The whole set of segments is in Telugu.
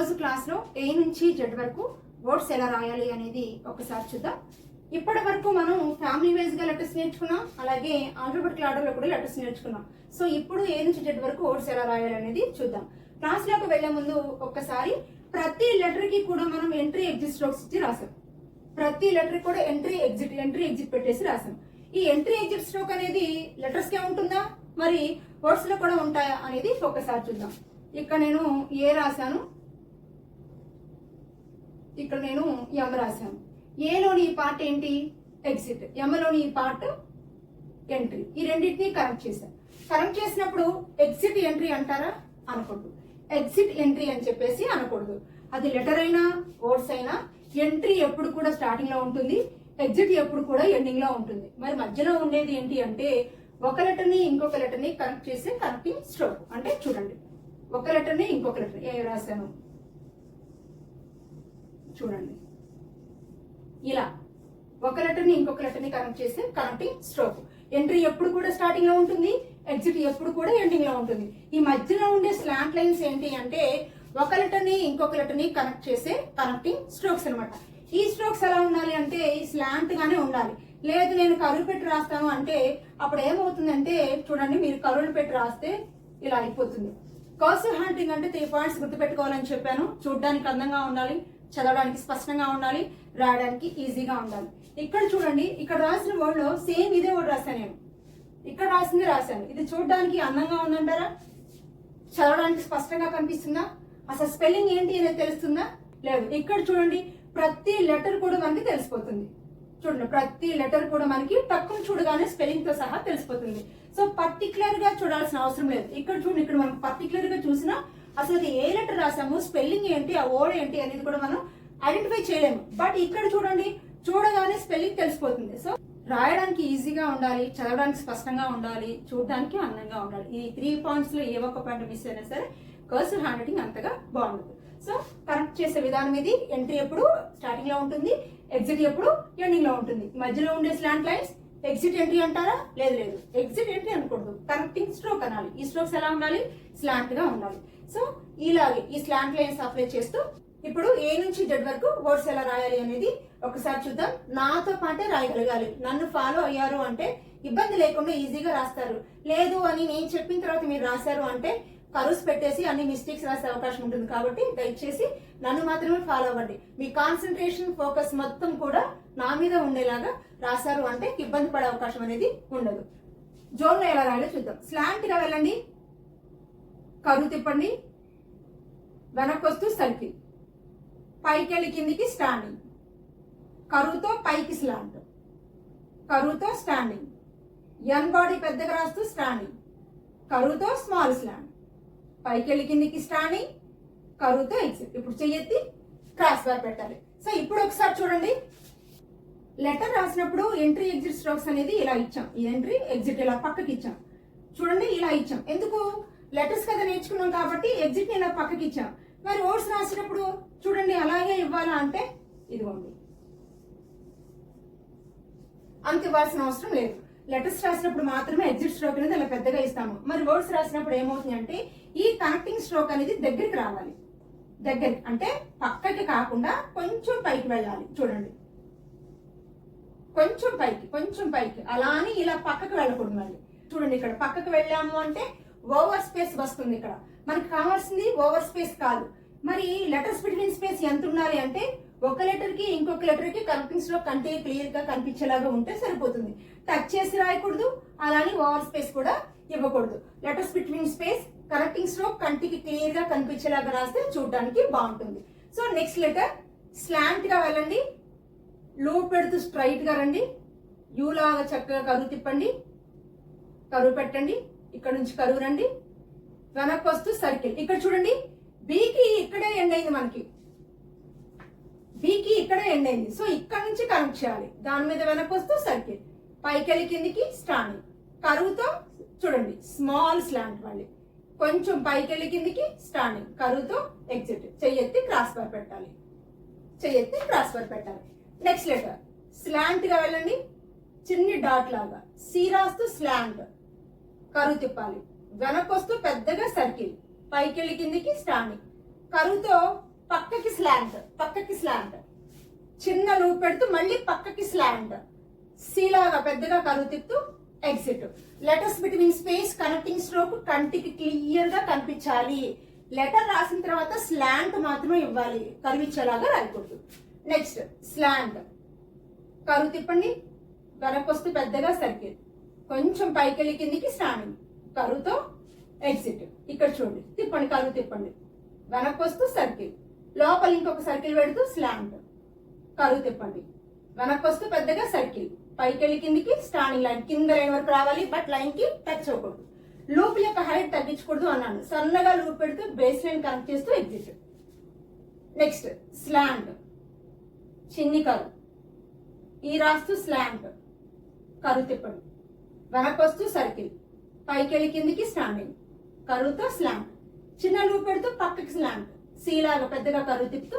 ఈరోజు క్లాస్లో ఏ నుంచి జెడ్ వరకు వర్డ్స్ ఎలా రాయాలి అనేది ఒకసారి చూద్దాం. ఇప్పటి వరకు మనం ఫ్యామిలీ వైజ్గా లెటర్స్ నేర్చుకున్నాం అలాగే ఆల్ఫాబెటికల్ ఆర్డర్లో కూడా లెటర్స్ నేర్చుకున్నాం. సో ఇప్పుడు ఏ నుంచి జెడ్ వరకు వర్డ్స్ ఎలా రాయాలి అనేది చూద్దాం. క్లాస్లోకి వెళ్ళే ముందు ఒక్కసారి ప్రతి లెటర్కి కూడా మనం ఎంట్రీ ఎగ్జిట్ స్ట్రోక్స్ ఇచ్చి రాసాం. ప్రతి లెటర్ కూడా ఎంట్రీ ఎగ్జిట్ ఎంట్రీ ఎగ్జిట్ పెట్టేసి రాసాం. ఈ ఎంట్రీ ఎగ్జిట్ స్ట్రోక్ అనేది లెటర్స్కే ఉంటుందా? మరి వర్డ్స్లో కూడా ఉంటాయా అనేది ఒకసారి చూద్దాం. ఇక్కడ నేను ఏ రాశాను. ఇక్కడ నేను ఎం రాశాను. ఏలోని ఈ పార్ట్ ఏంటి? ఎగ్జిట్ ఎంలోని ఈ పార్ట్ ఎంట్రీ ఈ రెండింటిని కనెక్ట్ చేశాను కనెక్ట్ చేసినప్పుడు ఎగ్జిట్ ఎంట్రీ అంటారా? అనకూడదు. ఎగ్జిట్ ఎంట్రీ అని చెప్పేసి అనకూడదు. అది లెటర్ అయినా వర్డ్స్ అయినా ఎంట్రీ ఎప్పుడు కూడా స్టార్టింగ్లో ఉంటుంది. ఎగ్జిట్ ఎప్పుడు కూడా ఎండింగ్లో ఉంటుంది. మరి మధ్యలో ఉండేది ఏంటి అంటే ఒక లెటర్ని ఇంకొక లెటర్ని కనెక్ట్ చేసే కనెక్టింగ్ స్ట్రోక్ అంటే చూడండి. ఒక లెటర్ని ఇంకొక లెటర్ ఏ రాశాను? చూడండి. ఇలా ఒక లెటర్ని ఇంకొక లెటర్ని కనెక్ట్ చేస్తే కనెక్టింగ్ స్ట్రోక్. ఎంట్రీ ఎప్పుడు కూడా స్టార్టింగ్లో ఉంటుంది ఎగ్జిట్ ఎప్పుడు కూడా ఎండింగ్లో ఉంటుంది. ఈ మధ్యలో ఉండే స్లాంట్ లైన్స్ ఏంటి అంటే ఒక లెటర్ని ఇంకొక లెటర్ని కనెక్ట్ చేసే కనెక్టింగ్ స్ట్రోక్స్ అనమాట ఈ స్ట్రోక్స్ ఎలా ఉండాలి అంటే స్లాంట్గానే ఉండాలి. లేదు నేను కరువు పెట్టి రాస్తాను అంటే అప్పుడు ఏమవుతుందంటే చూడండి మీరు కరువులు పెట్టి రాస్తే ఇలా అయిపోతుంది. కర్సివ్ హ్యాండింగ్ అంటే త్రీ పాయింట్స్ గుర్తుపెట్టుకోవాలని చెప్పాను. చూడడానికి అందంగా ఉండాలి. చదవడానికి స్పష్టంగా ఉండాలి రాయడానికి ఈజీగా ఉండాలి. ఇక్కడ చూడండి ఇక్కడ రాసిన వర్డ్లో సేమ్ ఇదే వర్డ్ రాశాను నేను. ఇక్కడ రాసింది రాశాను. ఇది చూడడానికి అందంగా ఉందంటారా? చదవడానికి స్పష్టంగా కనిపిస్తుందా? అసలు స్పెల్లింగ్ ఏంటి అనేది తెలుస్తుందా? లేదు. ఇక్కడ చూడండి ప్రతి లెటర్ కూడా మనకి తెలిసిపోతుంది. చూడండి ప్రతి లెటర్ కూడా మనకి తక్కువ చూడగానే స్పెల్లింగ్తో సహా తెలిసిపోతుంది. సో పర్టికులర్గా చూడాల్సిన అవసరం లేదు. ఇక్కడ చూడండి ఇక్కడ మనం పర్టికులర్గా చూసినా అసలు అది ఏ లెటర్ రాసాము? స్పెల్లింగ్ ఏంటి? ఆ ఓడ ఏంటి అనేది కూడా మనం ఐడెంటిఫై చేయలేము. బట్ ఇక్కడ చూడండి చూడగానే స్పెల్లింగ్ తెలిసిపోతుంది. సో రాయడానికి ఈజీగా ఉండాలి చదవడానికి స్పష్టంగా ఉండాలి చూడడానికి అందంగా ఉండాలి. ఈ త్రీ పాయింట్స్లో ఏ ఒక్క పాయింట్ మిస్ అయినా సరే కర్సివ్ హ్యాండ్ రైటింగ్ అంతగా బాగుండదు. సో కరెక్ట్ చేసే విధానం ఇది. ఎంట్రీ ఎప్పుడు స్టార్టింగ్లో ఉంటుంది ఎగ్జిట్ ఎప్పుడు ఎండింగ్లో ఉంటుంది. మధ్యలో ఉండే స్లాంట్ లైన్స్ ఎగ్జిట్ ఎంట్రీ అంటారా? లేదు లేదు. ఎగ్జిట్ ఎంట్రీ అనకూడదు. కరెక్టింగ్ స్ట్రోక్ అనాలి. ఈ స్ట్రోక్స్ ఎలా ఉండాలి? స్లాంట్గా ఉండాలి. సో ఇలాగే ఈ స్లాంట్ లైన్స్ అప్లై చేస్తూ ఇప్పుడు ఏ నుంచి జెడ్ వరకు వర్డ్స్ ఎలా రాయాలి అనేది ఒకసారి చూద్దాం. నాతో పాటే రాయగలగాలి. నన్ను ఫాలో అయ్యారు అంటే ఇబ్బంది లేకుండా ఈజీగా రాస్తారు. లేదు అని నేను చెప్పిన తర్వాత మీరు రాశారు అంటే కరుస్ పెట్టేసి అన్ని మిస్టేక్స్ రాసే అవకాశం ఉంటుంది కాబట్టి దయచేసి నన్ను మాత్రమే ఫాలో అవ్వండి. మీ కాన్సన్ట్రేషన్ ఫోకస్ మొత్తం కూడా నా మీద ఉండేలాగా రాశారు అంటే ఇబ్బంది పడే అవకాశం అనేది ఉండదు. జోన్లో ఎలా రాయాలో చూద్దాం. స్లాంట్గా వెళ్ళండి? కరు తిప్పండి. వెనక్కి వస్తూ సర్కిల్ పైకి వెళ్ళి కిందికి స్టాండింగ్ కరువుతో పైకి స్లాంట్ కరువుతో స్టాండింగ్ ఎన్ బాడీ పెద్దగా రాస్తూ స్టాండింగ్ కరువుతో స్మాల్ స్లాండ్ పైకి వెళ్ళి కిందికి స్టాండింగ్ కరువుతో ఎగ్జిట్ ఇప్పుడు చెయ్యెత్తి క్రాస్ బార్ పెట్టాలి. సో ఇప్పుడు ఒకసారి చూడండి. లెటర్ రాసినప్పుడు ఎంట్రీ ఎగ్జిట్ స్ట్రోక్స్ అనేది ఇలా ఇచ్చాం. ఈ ఎంట్రీ ఎగ్జిట్ ఇలా పక్కకి ఇచ్చాం. చూడండి ఇలా ఇచ్చాం. ఎందుకు? లెటర్స్ కదా నేర్చుకున్నాం కాబట్టి ఎగ్జిట్ నేను పక్కకి ఇచ్చాను. మరి ఓట్స్ రాసినప్పుడు చూడండి అలాగే ఇవ్వాలా అంటే ఇదిగోండి. అంత ఇవ్వాల్సిన అవసరం లేదు. లెటర్స్ రాసినప్పుడు మాత్రమే ఎగ్జిట్ స్ట్రోక్ అనేది అలా పెద్దగా ఇస్తాము. మరి వర్డ్స్ రాసినప్పుడు ఏమవుతుంది అంటే ఈ కనెక్టింగ్ స్ట్రోక్ అనేది దగ్గరికి రావాలి. దగ్గర అంటే పక్కకి కాకుండా కొంచెం పైకి వెళ్ళాలి. చూడండి. కొంచెం పైకి కొంచెం పైకి. అలా అని ఇలా పక్కకు వెళ్ళకూడదు మళ్ళీ. చూడండి ఇక్కడ పక్కకు వెళ్ళాము అంటే ఓవర్ స్పేస్ వస్తుంది ఇక్కడ. మనకి కావాల్సింది ఓవర్ స్పేస్ కాదు. మరి లెటర్స్ బిట్వీన్ స్పేస్ ఎంత ఉండాలి అంటే ఒక లెటర్కి ఇంకొక లెటర్కి కనెక్టింగ్స్లో కంటే క్లియర్గా కనిపించేలాగా ఉంటే సరిపోతుంది. టచ్ చేసి రాయకూడదు అలానే ఓవర్ స్పేస్ కూడా ఇవ్వకూడదు. Letters between space connecting stroke కంటికి క్లియర్గా కనిపించేలాగా రాస్తే చూడడానికి బాగుంటుంది. సో నెక్స్ట్ లెటర్ స్లాంట్గా వెళ్ళండి. లూప్ పెడుతూ స్ట్రైట్గా రండి. యూ లాగా చక్కగా కరువు తిప్పండి. కరువు పెట్టండి. ఇక్కడ నుంచి కరువు రండి. వెనక్కి వస్తూ సర్కిల్. ఇక్కడ చూడండి బీకి ఇక్కడే ఎండ్ అయింది మనకి. బీకి ఇక్కడే ఎండ్ అయింది. సో ఇక్కడ నుంచి కనెక్ట్ చేయాలి. దాని మీద వెనక్కి వస్తూ సర్కిల్. పైకెళ్ళి కిందికి స్టాండింగ్ కరువుతో చూడండి స్మాల్ స్లాంట్ మళ్ళీ. కొంచెం పైకెళ్ళి కిందికి స్టాండింగ్ కరువుతో ఎగ్జిట్ చెయ్యెత్తి క్రాస్ బార్ పెట్టాలి. చెయ్యెత్తి క్రాస్ బార్ పెట్టాలి నెక్స్ట్ లెటర్ స్లాంట్గా వెళ్ళండి. చిన్ని డాట్ లాగా. సి రాస్తూ స్లాంట్ కరువు తిప్పాలి. వెనకొస్తూ పెద్దగా సర్కిల్. పైకెళ్ళి కిందికి స్టాండింగ్ కరువుతో పక్కకి స్లాంట్ పక్కకి స్లాంట్ చిన్న లూప్ పెడుతూ మళ్ళీ పక్కకి స్లాంట్ సీలాగా పెద్దగా కరువు తిప్పుతూ exit letters between space connecting stroke కంటికి క్లియర్గా కనిపించాలి. లెటర్ రాసిన తర్వాత స్లాంట్ మాత్రమే ఇవ్వాలి. కరువిచ్చేలాగా రాయకూడదు. నెక్స్ట్ స్లాంట్ కరువు తిప్పండి. వెనక్కి వస్తూ పెద్దగా సర్కిల్. కొంచెం పైకి వెళ్ళి కిందికి స్టాండింగ్ కరువుతో ఎగ్జిట్. ఇక్కడ చూడండి. తిప్పండి కరువు తిప్పండి. వెనక్కి వస్తూ సర్కిల్. లోపల ఇంకొక సర్కిల్ పెడుతూ స్లాంట్ కరువు తిప్పండి. వెనక్కి వస్తూ పెద్దగా సర్కిల్. పైకి వెళ్ళి కిందికి స్టాండింగ్ లైన్. కింద లైన్ వరకు రావాలి బట్ లైన్కి టచ్ అవ్వకూడదు. లూప్ యొక్క హైట్ తగ్గించకూడదు అన్నాను. సన్నగా లూప్ పెడుతూ బేస్ లైన్ కనెక్ట్ చేస్తూ ఎగ్జిట్. నెక్స్ట్ స్లాంట్ చిన్ని కరువు ఈ రాస్తూ స్లాంట్ కరువు తిప్పండి. వెనక్కి వస్తూ సర్కిల్ పైకి వెళ్ళి కిందికి స్టాండింగ్ కరువుతో స్లాంగ్ చిన్న లూప్ పెడుతూ పక్కకి స్లాంగ్ సీలాగా పెద్దగా కరువు తిప్పుతూ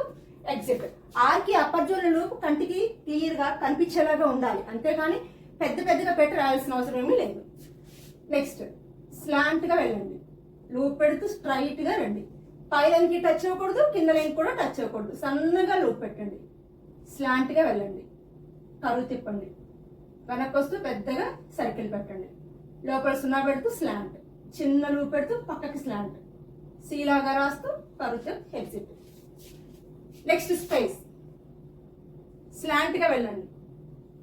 ఎగ్జిట్. ఆర్కి అప్పర్ జోన్ లూప్ కంటికి క్లియర్గా కనిపించేలాగా ఉండాలి. అంతేగాని పెద్ద పెద్దగా పెట్టి రాయాల్సిన అవసరం ఏమీ లేదు. నెక్స్ట్ స్లాంట్గా వెళ్ళండి. లూప్ పెడుతూ స్ట్రైట్గా రండి. పై టచ్ అవ్వకూడదు కింద లైన్ కూడా టచ్ అవ్వకూడదు. సన్నగా లూప్ పెట్టండి. స్లాంట్గా వెళ్ళండి. కరువు తిప్పండి. వెనక్కి వస్తూ పెద్దగా సర్కిల్ పెట్టండి. లోపల సున్నా పెడుతూ స్లాంట్ చిన్న లూప్ పెడుతూ పక్కకి స్లాంట్ సీలాగా రాస్తూ కరువుతో ఎగ్జిట్ నెక్స్ట్ స్పేస్ స్లాంట్గా వెళ్ళండి.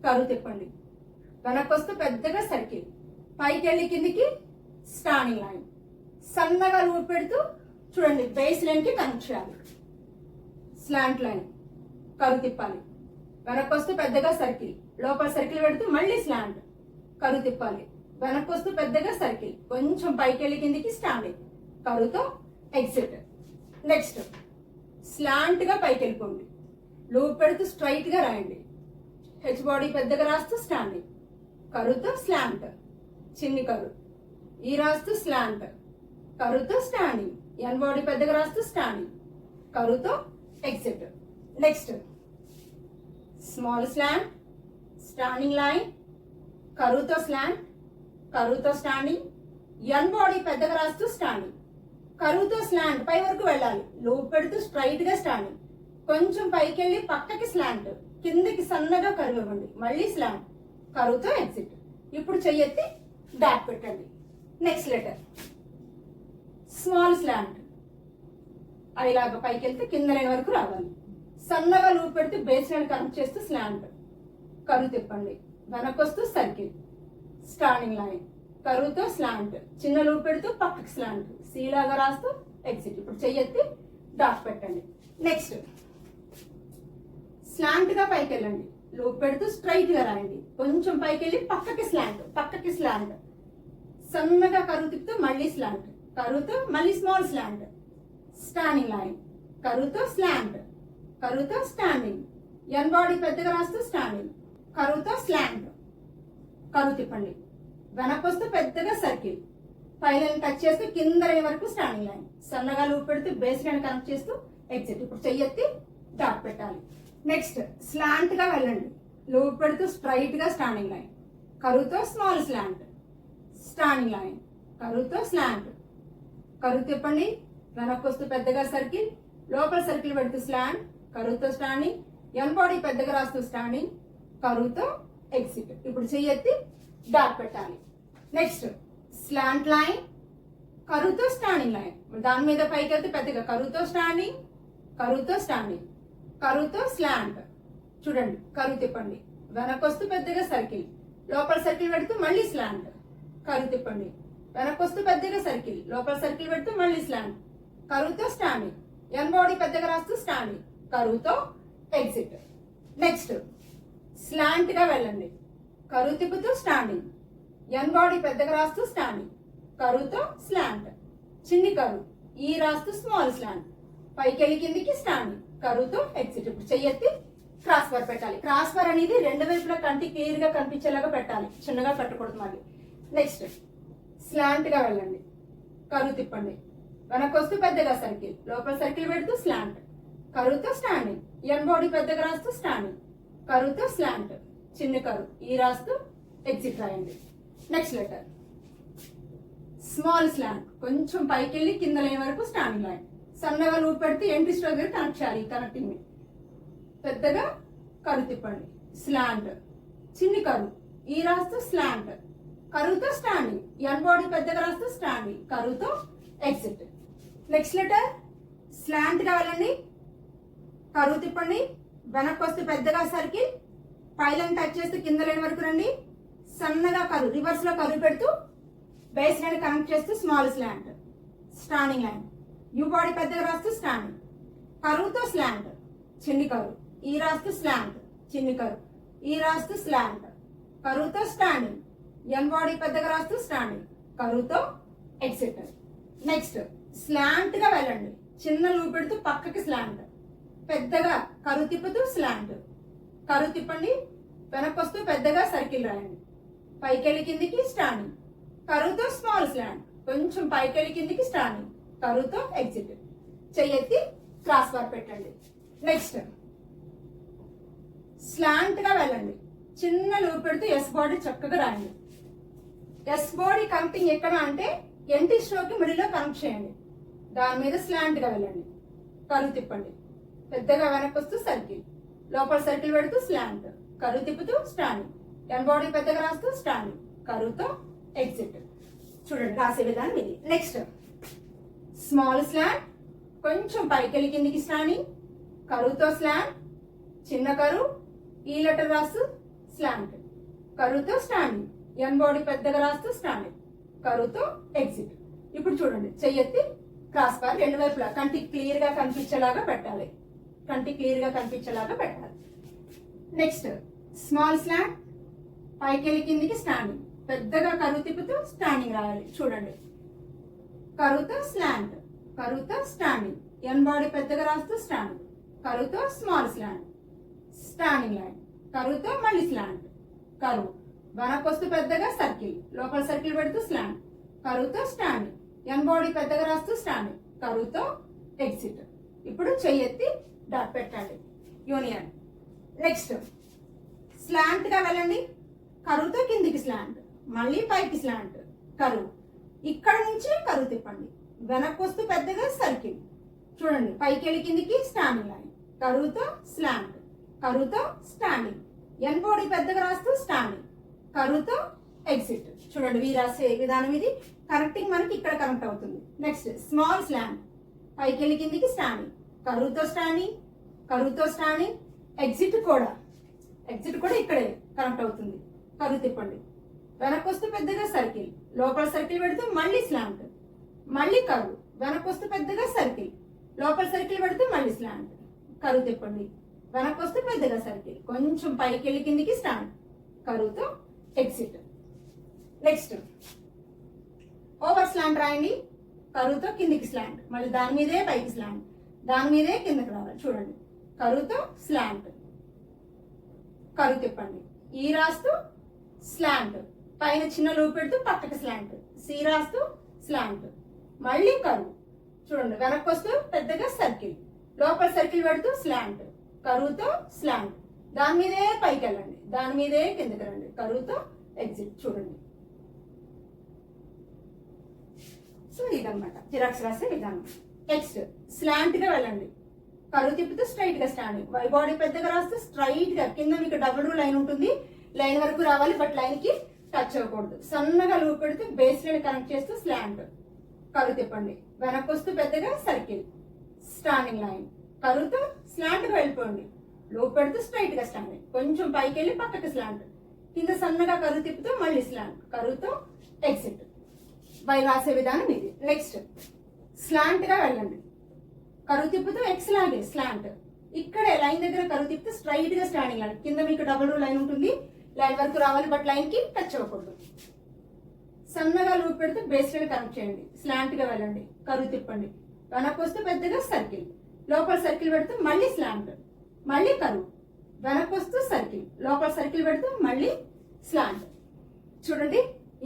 కరువు తిప్పండి. వెనక్కి వస్తూ పెద్దగా సర్కిల్. పైకి వెళ్ళి కిందికి స్టాండింగ్ లైన్ సన్నగా లూప్ పెడుతూ చూడండి బేస్ లైన్కి కనెక్ట్ చేయాలి. స్లాంట్ లైన్ కరువు తిప్పాలి. వెనక్కి వస్తూ పెద్దగా సర్కిల్. లోపల సర్కిల్ పెడుతూ మళ్ళీ స్లాండ్. కరువు తిప్పాలి. వెనక్కి వస్తూ పెద్దగా సర్కిల్. కొంచెం పైకి వెళ్ళి కిందికి స్టాండింగ్ కరువుతో ఎగ్జిట్. నెక్స్ట్. స్లాంట్గా పైకి వెళ్ళిపోండి లూప్ పెడుతూ స్ట్రైట్గా రాయండి. హెచ్ బాడీ పెద్దగా రాస్తూ స్టాండింగ్ కరువుతో స్లాంట్ చిన్ని కరు. ఈ రాస్తూ స్లాంట్ కరువుతో స్టాండింగ్ ఎన్ బాడీ పెద్దగా రాస్తూ స్టాండింగ్ కరువుతో exit. Next. Small slant standing line కరువుతో స్లాండ్ కరువుతో స్టాండింగ్ ఎన్ బాడీ పెద్దగా రాస్తూ స్టాండింగ్ కరువుతో స్లాంట్ పై వరకు వెళ్ళాలి. లూప్ పెడుతూ స్ట్రైట్గా స్టాండింగ్ కొంచెం పైకి వెళ్ళి పక్కకి స్లాంట్ కిందకి సన్నగా కరువు ఇవ్వండి. మళ్ళీ స్లాంట్ కరువుతో ఎగ్జిట్ ఇప్పుడు చెయ్యెత్తి బ్యాక్ పెట్టండి. నెక్స్ట్ లెటర్ స్మాల్ స్లాంట్ ఇలాగ పైకి వెళ్తే కింద లేని వరకు రావాలి. సన్నగా లూప్ పెడితే బేస్ లైన్ కనెక్ట్ చేస్తూ స్లాంట్ కరువు తిప్పండి. వెనకొస్తూ సర్కిల్. Starting line. కరువుతో స్లాంట్ చిన్న లూప్ పెడుతూ పక్కకి స్లాంట్ సీలాగా రాస్తూ ఎగ్జిట్ ఇప్పుడు చెయ్యెత్తి డాట్ పెట్టండి. నెక్స్ట్ స్లాంట్గా పైకి వెళ్ళండి. లూప్ పెడుతూ స్ట్రైట్గా రాయండి. కొంచెం పైకి వెళ్ళి పక్కకి స్లాంట్ పక్కకి స్లాంట్ సన్నగా కరువు తిప్పుతూ మళ్ళీ స్లాంట్ కరువుతో మళ్ళీ స్మాల్ స్లాంట్ స్టాండింగ్ లైన్ కరువుతో స్లాంట్ కరువుతో స్టాండింగ్ ఎన్ బాడీ పెద్దగా రాస్తూ స్టాండింగ్ కరువుతో స్లాండ్ కరువు తిప్పండి. వెనక్కి పెద్దగా సర్కిల్ పైన టచ్ చేస్తూ కింద లైన్ వరకు స్టాండింగ్ లైన్ సన్నగా లూప్ పెడుతూ బేస్ లైన్ కనెక్ట్ చేస్తూ ఎగ్జిట్ ఇప్పుడు చెయ్యెత్తి డాట్ పెట్టాలి. నెక్స్ట్ స్లాంట్గా వెళ్ళండి. లూప్ పెడుతూ స్ట్రైట్గా స్టాండింగ్ లైన్ కరువుతో స్మాల్ స్లాంట్ స్టాండింగ్ లైన్ కరువుతో స్లాంట్ కరువు తిప్పండి. వెనక్కి వస్తూ పెద్దగా సర్కిల్ లోపల సర్కిల్ పెడుతూ స్లాంట్ కరువుతో స్టాండింగ్ ఎన్ బాడీ పెద్దగా రాస్తూ స్టాండింగ్ కరువుతో ఎగ్జిట్ ఇప్పుడు చెయ్యెత్తి డాట్ పెట్టాలి. నెక్స్ట్ స్లాంట్ లైన్ కరువుతో స్టాండింగ్ లైన్ దాని మీద పైకి వెళ్తే పెద్దగా కరువుతో స్టాండింగ్ కరువుతో స్టాండింగ్ కరువుతో స్లాంట్ చూడండి కరువు తిప్పండి. వెనక్కి వస్తూ పెద్దగా సర్కిల్ లోపల సర్కిల్ పెడుతూ మళ్ళీ స్లాంట్ కరువు తిప్పండి. వెనక్కి వస్తూ పెద్దగా సర్కిల్ లోపల సర్కిల్ పెడుతూ మళ్ళీ స్లాంట్ కరువుతో స్టాండింగ్ ఎన్ బాడీ పెద్దగా రాస్తూ స్టాండింగ్ కరువుతో ఎగ్జిట్ నెక్స్ట్ స్లాంట్గా వెళ్ళండి. కరువు తిప్పుతూ స్టాండింగ్ ఎన్ బాడీ పెద్దగా రాస్తూ స్టాండింగ్ కరువుతో స్లాంట్ చిన్ని కరువు. ఈ రాస్తూ స్మాల్ స్లాంట్ పైకి వెళ్ళి కిందికి స్టాండింగ్ కరువుతో ఎగ్జిట్ ఇప్పుడు చెయ్యెత్తి క్రాస్ బార్ పెట్టాలి. క్రాస్ బార్ అనేది రెండు వైపులా కంటి క్లియర్గా కనిపించేలాగా పెట్టాలి. చిన్నగా పెట్టకూడదు మళ్ళీ. నెక్స్ట్ స్లాంట్గా వెళ్ళండి. కరువు తిప్పండి. వెనక్కి వస్తూ పెద్దగా సర్కిల్ లోపల సర్కిల్ పెడుతూ స్లాంట్ కరువుతో స్టాండింగ్ ఎన్ బాడీ పెద్దగా రాస్తూ స్టాండింగ్ కరువుతో స్లాంట్ చిన్న కరువు ఈ రాస్తూ ఎగ్జిట్ రాయండి. నెక్స్ట్ లెటర్ స్మాల్ స్లాంట్ కొంచెం పైకి వెళ్ళి కింద లేని వరకు స్టాండింగ్ లైన్ సన్నగా లూప్ పెడితే ఎంట్రీ స్టోర్ దగ్గర కనెక్ట్ చేయాలి కనెక్టింగ్ పెద్దగా కరు తిప్పండి. స్లాంట్ చిన్ని కరు. ఈ రాస్తూ స్లాంట్ కరువుతో స్టాండింగ్ ఎన్ బాడీ పెద్దగా రాస్తూ స్టాండింగ్ కరువుతో ఎగ్జిట్ నెక్స్ట్ లెటర్ స్లాంట్ కావాలండి. కరువు తిప్పండి. వెనక్కి వస్తే పెద్దగా సరికి పైలను టచ్ చేస్తే కింద లేని వరకు రండి. సన్నగా కరువు రివర్స్లో కరువు పెడుతూ బేస్ లైన్ కనెక్ట్ చేస్తూ small slant standing line U body పెద్దగా రాస్తూ స్టాండింగ్ కరువుతో స్లాంట్ చిన్ని కరువు ఈ e రాస్తూ స్లాంట్ చిన్ని కరువు ఈ e రాస్తూ స్లాంట్ కరువుతో స్టాండింగ్ ఎం బాడీ పెద్దగా రాస్తూ స్టాండింగ్ కరువుతో ఎక్సెటర్ నెక్స్ట్ స్లాంట్గా వెళ్ళండి. చిన్న లూప్ పెడుతూ పక్కకి స్లాంట్ పెద్దగా కరు తిప్పుతూ స్లాండ్ కరువు తిప్పండి. వెనక్కి వస్తూ పెద్దగా సర్కిల్ రాయండి. పైకెళ్ళి కిందికి స్టాండింగ్ కరువుతో స్మాల్ స్లాండ్ కొంచెం పైకెళ్ళి కిందికి స్టాండింగ్ కరువుతో ఎగ్జిట్ చెయ్యెత్తి క్రాస్ బార్ పెట్టండి. నెక్స్ట్ స్లాంట్గా వెళ్ళండి. చిన్న లూప్ పెడుతూ ఎస్ బాడీ చక్కగా రాయండి. ఎస్ బాడీ కనెక్టింగ్ ఎక్కడ అంటే ఎన్టీ స్ట్రోక్ మిడిల్లో కనెక్ట్ చేయండి. దాని మీద స్లాంట్గా వెళ్ళండి. కరువు తిప్పండి. పెద్దగా వెనక్కి వస్తూ సర్కిల్. లోపల సర్కిల్ పెడుతూ స్లాంట్ కరువు తిప్పుతూ స్టాండింగ్ ఎన్ బాడీ పెద్దగా రాస్తూ స్టాండింగ్ కరువుతో ఎగ్జిట్ చూడండి రాసే విధానం ఇది. నెక్స్ట్ స్మాల్ స్లాంట్ కొంచెం పైకెళ్ళి కిందికి స్టాండింగ్ కరువుతో స్లాంట్ చిన్న కరువు. ఈ లెటర్ రాస్తూ స్లాంట్ కరువుతో స్టాండింగ్ ఎన్ బాడీ పెద్దగా రాస్తూ స్టాండింగ్ కరువుతో ఎగ్జిట్ ఇప్పుడు చూడండి చెయ్యెత్తి క్రాస్ బార్ రెండు వైపులా కంటికి క్లియర్గా కనిపించేలాగా పెట్టాలి. కంటి క్లియర్గా కనిపించేలాగా పెట్టాలి. నెక్స్ట్ స్మాల్ స్లాంట్ పైకెళ్ళి కిందికి స్టాండింగ్ పెద్దగా కరువు తిప్పుతూ స్టాండింగ్ రాయాలి. చూడండి. కరువుతో స్లాంట్ కరువుతో స్టాండింగ్ ఎన్ బాడీ పెద్దగా రాస్తూ స్టాండింగ్ కరువుతో స్మాల్ స్లాంట్ స్టాండింగ్ లైన్ కరువుతో మళ్ళీ స్లాంట్ కరువు. వెనక్కి పెద్దగా సర్కిల్ లోపల సర్కిల్ పెడుతూ స్లాండ్ కరువుతో స్టాండింగ్ ఎన్ బాడీ పెద్దగా రాస్తూ స్టాండింగ్ కరువుతో ఎగ్జిట్ ఇప్పుడు చెయ్యెత్తి డాట్ పెట్టండి. యూనియన్ నెక్స్ట్ స్లాంట్గా వెళ్ళండి. కరువుతో కిందికి స్లాంట్ మళ్ళీ పైకి స్లాంట్ కరువు. ఇక్కడ నుంచి కరువు తిప్పండి. వెనక్కి వస్తూ పెద్దగా సర్కిల్ చూడండి పైకి వెళ్ళి కిందికి స్టాండింగ్ లైన్ కరువుతో స్లాంట్ కరువుతో స్టాండింగ్ ఎన్ బాడీ పెద్దగా రాస్తూ స్టాండింగ్ కరువుతో ఎగ్జిట్ చూడండి వీ రాసే విధానం ఇది. కరెక్టింగ్ మనకి ఇక్కడ కనెక్ట్ అవుతుంది. నెక్స్ట్ స్మాల్ స్లాంట్ పైకి వెళ్ళి కిందికి స్టాండింగ్ కరువుతో స్టాండింగ్ కరువుతో స్టాండింగ్ ఎగ్జిట్ కూడా. ఎగ్జిట్ కూడా ఇక్కడే కనెక్ట్ అవుతుంది. కరువు తిప్పండి. వెనక్కి వస్తూ పెద్దగా సర్కిల్ లోపల సర్కిల్ పెడితే మళ్ళీ స్లాంట్ మళ్ళీ కరువు వెనక్కి వస్తూ పెద్దగా సర్కిల్ లోపల సర్కిల్ పెడితే మళ్ళీ స్లాంట్ కరువు తిప్పండి. వెనక్కి వస్తే పెద్దగా సర్కిల్ కొంచెం పైకి వెళ్ళి కిందికి స్టాండ్ కరువుతో ఎగ్జిట్ నెక్స్ట్ ఓవర్ స్లాంట్ రాయండి. కరువుతో కిందికి స్లాంట్ మళ్ళీ దాని మీదే పైకి స్లాంట్ దాని మీదే కిందకి రావాలి. చూడండి. కరువుతో స్లాంట్ కరువు తిప్పండి. ఈ రాస్తూ స్లాంట్ పైన చిన్న లూప్ పెడుతూ పక్కకి స్లాంట్ సి రాస్తూ స్లాంట్ మళ్ళీ కరువు చూడండి. వెనక్కి వస్తూ పెద్దగా సర్కిల్ లోపల సర్కిల్ పెడుతూ స్లాంట్ కరువుతో స్లాంట్ దాని మీదే పైకి వెళ్ళండి. దాని మీదే కిందకి రండి. కరువుతో ఎగ్జిట్ చూడండి. సో ఇదన్నమాట. జిరాక్స్ రాసే విధానం. నెక్స్ట్ స్లాంట్గా వెళ్ళండి. కరువు తిప్పితే స్ట్రైట్గా స్టాండ్ స్టాండింగ్ వై బాడీ పెద్దగా రాస్తే స్ట్రైట్గా కింద మీకు డబుల్ లైన్ ఉంటుంది. లైన్ వరకు రావాలి బట్ లైన్కి టచ్ అవ్వకూడదు. సన్నగా లూప్ పెడితే బేస్ లైన్ కనెక్ట్ చేస్తూ స్లాంట్ కరువు తిప్పండి. వెనక్కి వస్తూ పెద్దగా సర్కిల్ స్టాండింగ్ లైన్ కరువుతో స్లాంట్గా వెళ్ళిపోండి. లూప్ పెడితే స్ట్రైట్గా స్టాండింగ్ కొంచెం పైకి వెళ్ళి పక్కకి స్లాంట్ కింద సన్నగా కరువు తిప్పుతూ మళ్ళీ స్లాంట్ కరువుతో ఎగ్జిట్ బై రాసే విధానం ఇది. నెక్స్ట్ స్లాంట్గా వెళ్ళండి. కరువు తిప్పుతూ ఎక్స్ లాగే స్లాంట్ ఇక్కడ లైన్ దగ్గర కరువు తిప్పితే స్ట్రైట్గా స్టాండింగ్ లైన్ కింద మీకు డబుల్ లైన్ ఉంటుంది. లైన్ వరకు రావాలి బట్ లైన్కి టచ్ అవ్వకూడదు. సన్నగా లూప్ పెడితే బేస్ కనెక్ట్ చేయండి. స్లాంట్గా వెళ్ళండి. కరువు తిప్పండి. వెనక్కి వస్తే పెద్దగా సర్కిల్ లోపల సర్కిల్ పెడితే మళ్ళీ స్లాంట్ మళ్ళీ కరువు. వెనక్కి వస్తూ సర్కిల్ లోపల సర్కిల్ పెడితే మళ్ళీ స్లాంట్ చూడండి.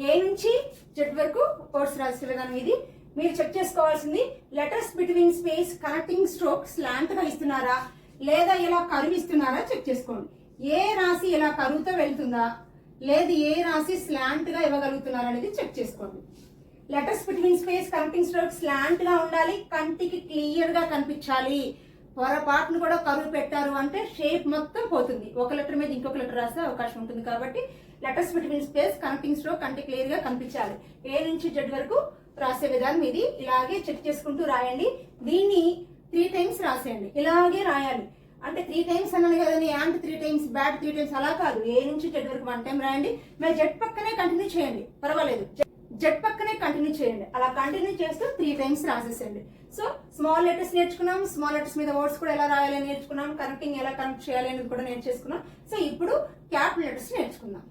ఏ నుంచి జెడ్ వరకు కోర్స్ రాసిన విధానం ఇది. మీరు చెక్ చేసుకోవాల్సింది letters between space connecting stroke slant ఇస్తున్నారా లేదా ఇలా కరువు ఇస్తున్నారా చెక్ చేసుకోండి. ఏ రాశి ఇలా కరువుతో వెళ్తుందా లేదు ఏ రాశి స్లాంట్గా ఇవ్వగలుగుతున్నారా అనేది చెక్ చేసుకోండి. Letters between space connecting stroke స్లాంట్గా ఉండాలి కంటికి క్లియర్గా కనిపించాలి. పొరపాటును కూడా కరువు పెట్టారు అంటే షేప్ మొత్తం పోతుంది. ఒక లెటర్ మీద ఇంకొక లెటర్ రాసే అవకాశం ఉంటుంది కాబట్టి letters between space connecting stroke కంటి క్లియర్గా కనిపించాలి. ఏ నుంచి జెడ్ వరకు? రాసే విధానం ఇది. ఇలాగే చెక్ చేసుకుంటూ రాయండి. దీన్ని త్రీ టైమ్స్ రాసేయండి. ఇలాగే రాయాలి. అంటే త్రీ టైమ్స్ అన్నాను కదండి ant three times bat three times అలా కాదు. ఏ నుంచి జెడ్ వరకు వన్ టైం రాయండి. మరి జెడ్ పక్కనే కంటిన్యూ చేయండి. పర్వాలేదు. జెడ్ పక్కనే కంటిన్యూ చేయండి. అలా కంటిన్యూ చేస్తూ త్రీ టైమ్స్ రాసేసేయండి. సో స్మాల్ లెటర్స్ నేర్చుకున్నాం. స్మాల్ లెటర్స్ మీద వర్డ్స్ కూడా ఎలా రాయాలి నేర్చుకున్నాం. కనెక్టింగ్ ఎలా కనెక్ట్ చేయాలి అనేది కూడా నేర్చేసుకున్నాం. సో ఇప్పుడు క్యాప్ లెటర్స్ నేర్చుకుందాం.